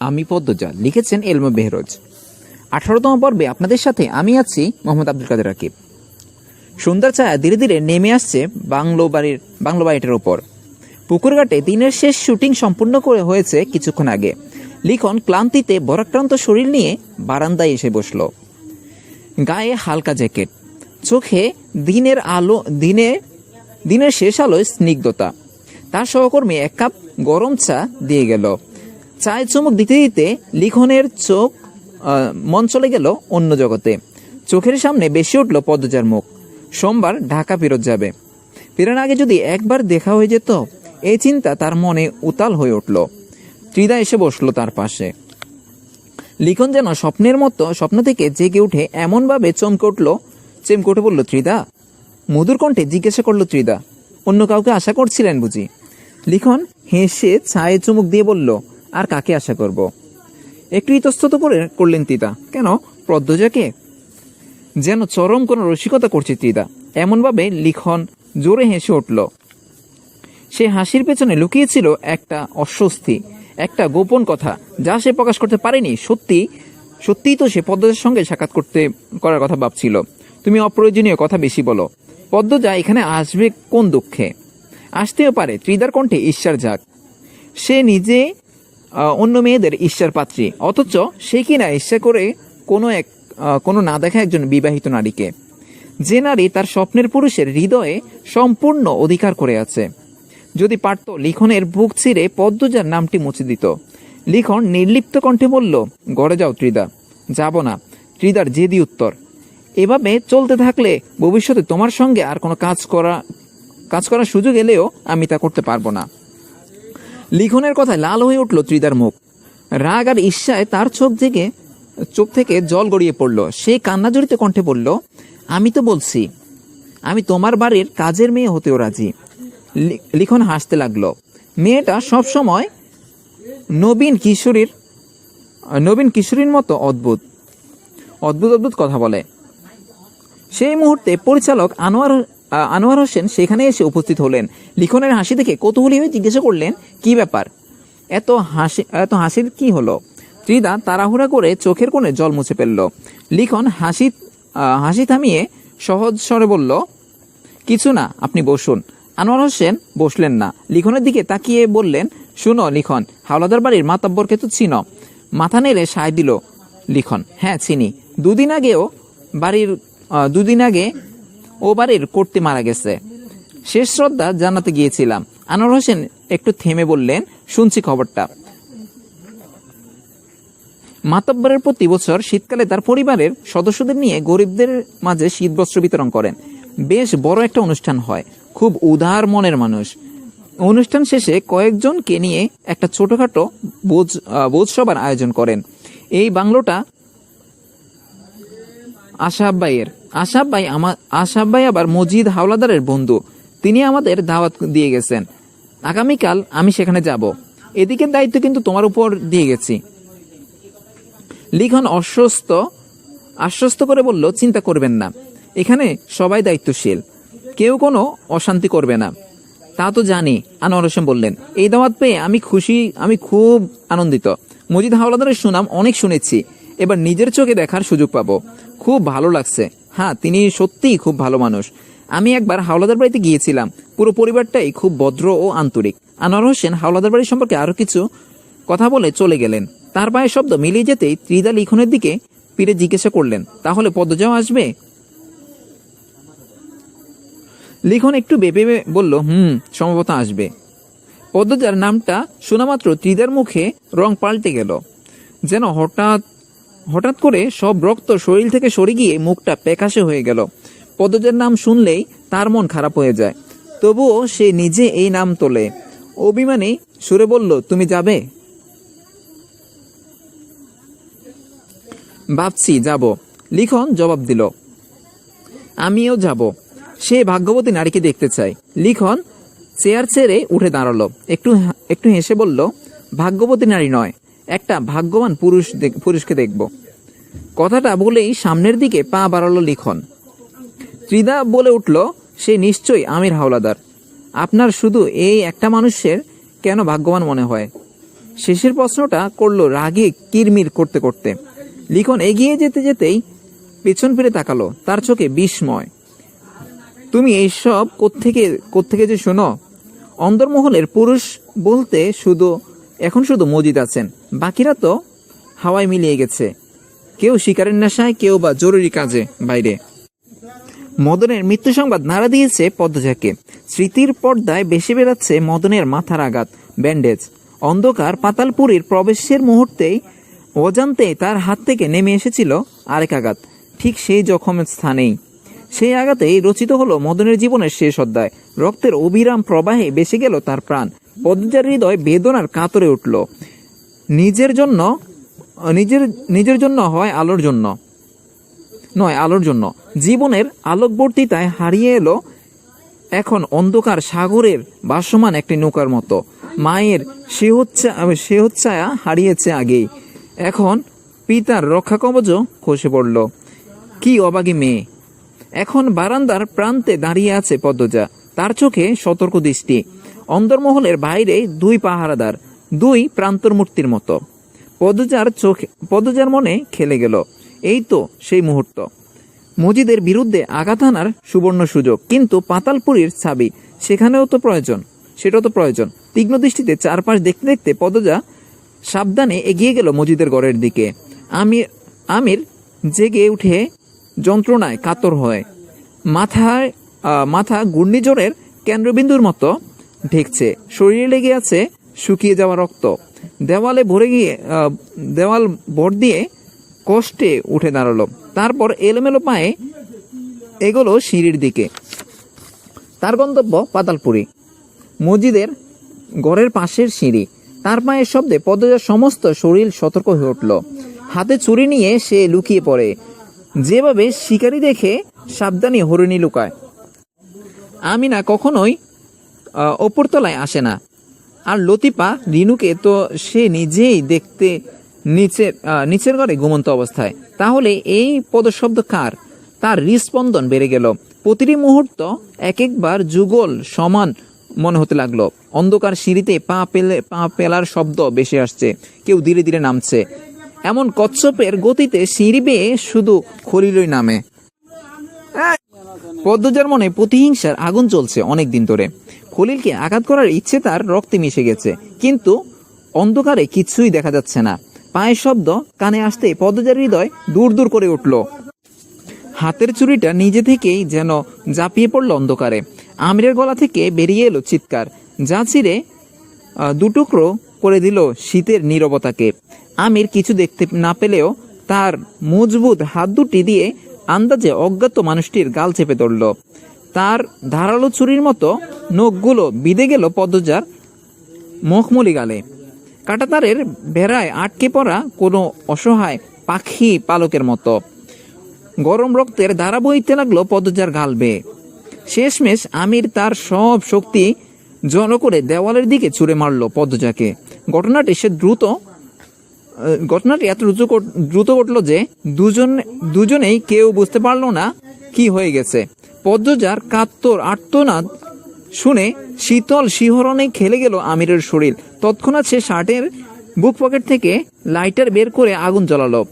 আমি পদ্মজা লিখেছেন এলমা বেহরোজ। আঠারোতম পর্বে আপনাদের সাথে আমি আছি মোহাম্মদ আব্দুল কাদের রাকিব। সুন্দর ছায়া ধীরে ধীরে নেমে আসছে বাংলো বাড়ির, বাংলো বাড়িটার ওপর পুকুরঘাটে দিনের শেষ শুটিং সম্পূর্ণ করে হয়েছে কিছুক্ষণ আগে। লিখন ক্লান্তিতে, বরাক্রান্ত শরীর নিয়ে বারান্দায় এসে বসল। গায়ে হালকা জ্যাকেট। চোখে দিনের আলো, দিনে, দিনের শেষ আলোয় স্নিগ্ধতা। তার সহকর্মী এক কাপ গরম চা দিয়ে গেল। চায় চুমুক দিতে দিতে লিখনের চোখ মন চলে গেল অন্য জগতে। চোখের সামনে বেশি উঠল পদ্মজার মুখ। সোমবার ঢাকা ফেরত যাবে। ফেরার আগে যদি একবার দেখা হয়ে যেত, এই চিন্তা তার মনে উতাল হয়ে উঠল। ত্রিদা এসে বসল তার পাশে। লিখন যেন স্বপ্নের মতো স্বপ্ন থেকে জেগে উঠে এমনভাবে চমকে উঠল, চেমকে উঠে বলল, ত্রিদা। মধুর কণ্ঠে জিজ্ঞাসা করল, ত্রিদা, অন্য কাউকে আশা করছিলেন বুঝি? লিখন হেসে ছায়ে চুমুক দিয়ে বলল আর কাকে আশা করব? একটু ইতস্তত করে করলেন তিতা। কেন? প্রদ্যোজাকে? যেন চরম কোনো রসিকতা করছে ত্রিদা এমনভাবে লিখন জোরে হেসে উঠল। সে হাসির পেছনে লুকিয়েছিল একটা অস্বস্তি, একটা গোপন কথা, যা সে প্রকাশ করতে পারেনি। সত্যি, সত্যিই তো সে পদ্মজার সঙ্গে সাক্ষাৎ করতে, করার কথা ভাবছিল। তুমি অপ্রয়োজনীয় কথা বেশি বলো। পদ্মজা এখানে আসবে কোন দুঃখে? আসতেও পারে ত্রিদার কণ্ঠে ঈশ্বর যাক। সে নিজে অন্য মেয়েদের ঈশ্বর পাত্রী। অথচ সে কিনা ইচ্ছা করে কোনো এক কোনো না দেখা একজন বিবাহিত নারীকে। যে নারী তার স্বপ্নের পুরুষের হৃদয়ে সম্পূর্ণ অধিকার করে আছে। যদি পারত লিখনের বুক ছিঁড়ে পদ্মজার নামটি মুছে দিত। লিখন নির্লিপ্ত কণ্ঠে বলল, গড়ে যাও ত্রিদা, যাব না। ত্রিদার জেদি উত্তর। এভাবে চলতে থাকলে ভবিষ্যতে তোমার সঙ্গে আর কোনো কাজ করা, কাজ করার সুযোগ এলেও আমি তা করতে পারব না। লিখনের কথায় লাল হয়ে উঠল ত্রিদার মুখ। রাগ আর ঈর্ষায় তার চোখ থেকে চোখ থেকে জল গড়িয়ে পড়ল। সে কান্না জড়িত কণ্ঠে বলল, আমি তো বলছি, আমি তোমার বাড়ির কাজের মেয়ে হতেও রাজি। লিখন হাসতে লাগল। মেয়েটা সব সময় নবীন কিশোরীর নবীন কিশোরীর মতো অদ্ভুত অদ্ভুত অদ্ভুত কথা বলে। সেই মুহূর্তে পরিচালক আনোয়ার আনোয়ার হোসেন সেখানে এসে উপস্থিত হলেন। লিখনের হাসি দেখে কৌতূহলী হয়ে জিজ্ঞাসা করলেন, কি ব্যাপার? এত হাসি, এত হাসির কি হলো? ত্রিদা তাড়াহুড়া করে চোখের কোণে জল মুছে ফেলল। লিখন হাসি হাসি থামিয়ে সহজ স্বরে বলল, কিছু না, আপনি বসুন। আনোয়ার হোসেন বসলেন না। লিখনের দিকে তাকিয়ে বললেন, শুনো লিখন, হাওলাদার বাড়ির মাতাব্বরকে তো চিনো। মাথা নেড়ে সায় দিল লিখন হ্যাঁ চিনি। দুদিন আগেও বাড়ির দুদিন আগে ও বাড়ির কর্তি মারা গেছে। শেষ শ্রদ্ধা জানাতে গিয়েছিলাম। আনোয়ার হোসেন একটু থেমে বললেন শুনছি খবরটা। মাতব্বরের প্রতি বছর শীতকালে তার পরিবারের সদস্যদের নিয়ে গরিবদের মাঝে শীতবস্ত্র বিতরণ করেন। বেশ বড় একটা অনুষ্ঠান হয়। খুব উদার মনের মানুষ। অনুষ্ঠান শেষে কয়েকজনকে নিয়ে একটা ছোটখাটো বোঝ আহ, বোঝ সভার আয়োজন করেন। এই বাংলোটা আশাব ভাইয়ের। আশাব ভাই আমার আশাব ভাই আবার মজিদ হাওলাদারের বন্ধু। তিনি আমাদের দাওয়াত দিয়ে গেছেন। আগামীকাল আমি সেখানে যাব। এদিকের দায়িত্ব কিন্তু তোমার উপর দিয়ে গেছি। লিখন অস্বস্ত আশ্বস্ত করে বলল, চিন্তা করবেন না। এখানে সবাই দায়িত্বশীল। কেউ কোনো অশান্তি করবে না। তা তো জানি। আনোয়ার হোসেন বললেন, এই দাওয়াত পেয়ে আমি খুশি, আমি খুব আনন্দিত। মজিদ হাওলাদারের সুনাম অনেক শুনেছি। এবার নিজের চোখে দেখার সুযোগ পাবো। খুব ভালো লাগছে। হ্যাঁ তিনি সত্যিই খুব ভালো মানুষ। আমি একবার হাওলাদার বাড়িতে গিয়েছিলাম। পুরো পরিবারটাই খুব ভদ্র ও আন্তরিক। আনোয়ার হোসেন হাওলাদার বাড়ি সম্পর্কে আরও কিছু কথা বলে চলে গেলেন। তার পায়ের শব্দ মিলিয়ে যেতেই ত্রিদা লিখনের দিকে ফিরে জিজ্ঞাসা করলেন, তাহলে পদ্মজাও আসবে? লিখন একটু বেপে বলল, হুম, সম্ভবত আসবে। পদ্মজার নামটা শোনামাত্র ত্রিদার মুখে রং পাল্টে গেল। যেন হঠাৎ হঠাৎ করে সব রক্ত শরীর থেকে সরে গিয়ে মুখটা প্যাকাশে হয়ে গেল। পদ্মজার নাম শুনলেই তার মন খারাপ হয়ে যায়। তবুও সে নিজে এই নাম তোলে। অভিমানে সুরে বলল, তুমি যাবে? ভাবছি, যাব। লিখন জবাব দিল, আমিও যাব। সে ভাগ্যবতী নারীকে দেখতে চাই লিখন চেয়ার ছেড়ে উঠে দাঁড়াল। একটু একটু হেসে বলল, ভাগ্যবতী নারী নয় একটা ভাগ্যবান পুরুষ পুরুষকে দেখব। কথাটা বলেই সামনের দিকে পা বাড়ালো লিখন। ত্রিদা বলে উঠল, সে নিশ্চয়ই আমির হাওলাদার। আপনার শুধু এই একটা মানুষের কেন ভাগ্যবান মনে হয়? শেষের প্রশ্নটা করল রাগে কিরমির করতে করতে। লিখন এগিয়ে যেতে যেতেই পেছন ফিরে তাকালো, তার চোখে বিস্ময়। তুমি এইসব কোত্থেকে কোত্থেকে যে শোনো? অন্দরমহলের পুরুষ বলতে শুধু এখন শুধু মজিদ আছেন। বাকিরা তো হাওয়ায় মিলিয়ে গেছে। কেউ শিকারের নেশায়, কেউ বা জরুরি কাজে বাইরে। মদনের মৃত্যু সংবাদ নাড়া দিয়েছে পদ্মজাকে। স্মৃতির পর্দায় বেশি বেড়াচ্ছে মদনের মাথার আঘাত, ব্যান্ডেজ। অন্ধকার পাতালপুরীর প্রবেশের মুহূর্তেই অজান্তেই তার হাত থেকে নেমে এসেছিল আরেক আঘাত। ঠিক সেই জখমের স্থানেই। সেই আঘাতেই রচিত হলো মদনের জীবনের শেষ অধ্যায়। রক্তের অবিরাম প্রবাহে বেসে গেল তার প্রাণ। পদ্মজার হৃদয় বেদনার কাতরে উঠল। নিজের জন্য, নিজের নিজের জন্য হয় আলোর জন্য। নয়, আলোর জন্য। জীবনের আলোকবর্তিতায় হারিয়ে এলো এখন অন্ধকার সাগরের বাসমান একটি নৌকার মতো। মায়ের সেহচ্ছা, সেহচ্ছায়া হারিয়েছে আগেই। এখন পিতার রক্ষা কবচও খসে পড়ল। কি অবাগী মেয়ে। এখন বারান্দার প্রান্তে দাঁড়িয়ে আছে পদ্মজা। তার চোখে সতর্ক দৃষ্টি। অন্দরমহলের বাইরে দুই পাহারাদার, দুই প্রান্তর মূর্তির মতো। পদজার চোখে পদজার মনে খেলে গেল। এই তো সেই মুহূর্ত। মজিদের বিরুদ্ধে আঘাত আনার সুবর্ণ সুযোগ। কিন্তু পাতালপুরীর ছাবি, সেখানেও তো প্রয়োজন। সেটাও তো প্রয়োজন। তীক্ষ্ণ দৃষ্টিতে চারপাশ দেখতে দেখতে পদজা সাবধানে এগিয়ে গেল মজিদের ঘরের দিকে। আমির আমির জেগে উঠে যন্ত্রণায় কাতর হয়। মাথায় মাথা ঘূর্ণিঝড়ের কেন্দ্রবিন্দুর মতো ঢেকছে। শরীরে লেগে আছে শুকিয়ে যাওয়া রক্ত। দেওয়ালে ভরে গিয়ে দেওয়াল ভর দিয়ে কষ্টে উঠে দাঁড়াল। তারপর এলোমেলো পায়ে এগোলো সিঁড়ির দিকে। তার গন্তব্য পাতালপুরি। মসজিদের ঘরের পাশের সিঁড়ি। তার পায়ের শব্দে পদ্মজার সমস্ত শরীর সতর্ক হয়ে উঠল। হাতে ছুরি নিয়ে সে লুকিয়ে পড়ে। যেভাবে শিকারি দেখে সাবধানী হরিণী লুকায়। আমিনা কখনোই আহ, ওপরতলায় আসে না। আর লতিফা, রিনুকে তো সে নিজেই দেখতে নিচের নিচের ঘরে ঘুমন্ত অবস্থায়। তাহলে এই পদশব্দ কার? তার হৃস্পন্দন বেড়ে গেল। প্রতিটি মুহূর্ত এক একবার যুগল সমান মনে হতে লাগল। অন্ধকার সিঁড়িতে পা পেলে, পা পেলার শব্দ বেশি আসছে। কেউ ধীরে ধীরে নামছে। এমন কচ্ছপের গতিতে সিঁড়ি বেয়ে শুধু খলিলই নামে। পদ্মজার মনে প্রতিহিংসার আগুন চলছে অনেক দিন ধরে। খলিলকে আঘাত করার ইচ্ছে তার রক্তে মিশে গেছে। কিন্তু অন্ধকারে কিছুই দেখা যাচ্ছে না। পায়ের শব্দ কানে আসতে পদ্মজার হৃদয় দূর দূর করে উঠল। হাতের চুরিটা নিজে থেকেই যেন জাপিয়ে পড়ল অন্ধকারে। আমিরের গলা থেকে বেরিয়ে এলো চিৎকার। যা ছিঁড়ে দুটুকরো করে দিল শীতের নীরবতাকে। আমির কিছু দেখতে না পেলেও তার মজবুত হাত দুটি দিয়ে আন্দাজে অজ্ঞাত মানুষটির গাল চেপে ধরল। তার ধারালো ছুরির মতো নখগুলো বিঁধে গেল পদ্মজার মুখমলি গালে। কাটাতারের বেড়ায় আটকে পড়া কোনো অসহায় পাখি পালকের মতো। গরম রক্তের ধারা বইতে লাগল পদ্মজার গাল বেয়ে। শেষমেশ আমির তার সব শক্তি জন করে দেওয়ালের দিকে ছুঁড়ে মারলো পদ্মজাকে। ঘটনাটি সে দ্রুত ঘটনাটি এত দ্রুত দ্রুত ঘটলো যে দুজন, দুজনেই কেউ বুঝতে পারল না কি হয়ে গেছে। পদ্মজার কাত্তর আর্তনাদ শুনে শীতল শিহরণে খেলে গেল আমিরের শরীর। তৎক্ষণাৎ সে শার্টের বুক পকেট থেকে লাইটার বের করে আগুন জ্বালালো।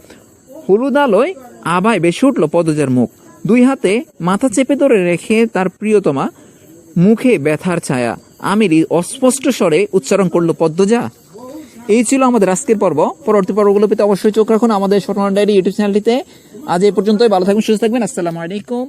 হলুদ আলোয় আবায় বেশি উঠল পদ্মজার মুখ। দুই হাতে মাথা চেপে ধরে রেখে তার প্রিয়তমা মুখে ব্যথার ছায়া। আমিরই অস্পষ্ট স্বরে উচ্চারণ করল, পদ্মজা, এই ছিল আমাদের আজকের পর্ব। পরবর্তী পর্বগুলো পেতে অবশ্যই চোখ রাখুন আমাদের স্বর্ণ ডায়েরি ইউটিউব চ্যানেলটিতে। আজ এই পর্যন্তই, ভালো থাকবেন, সুস্থ থাকবেন। আসসালামু আলাইকুম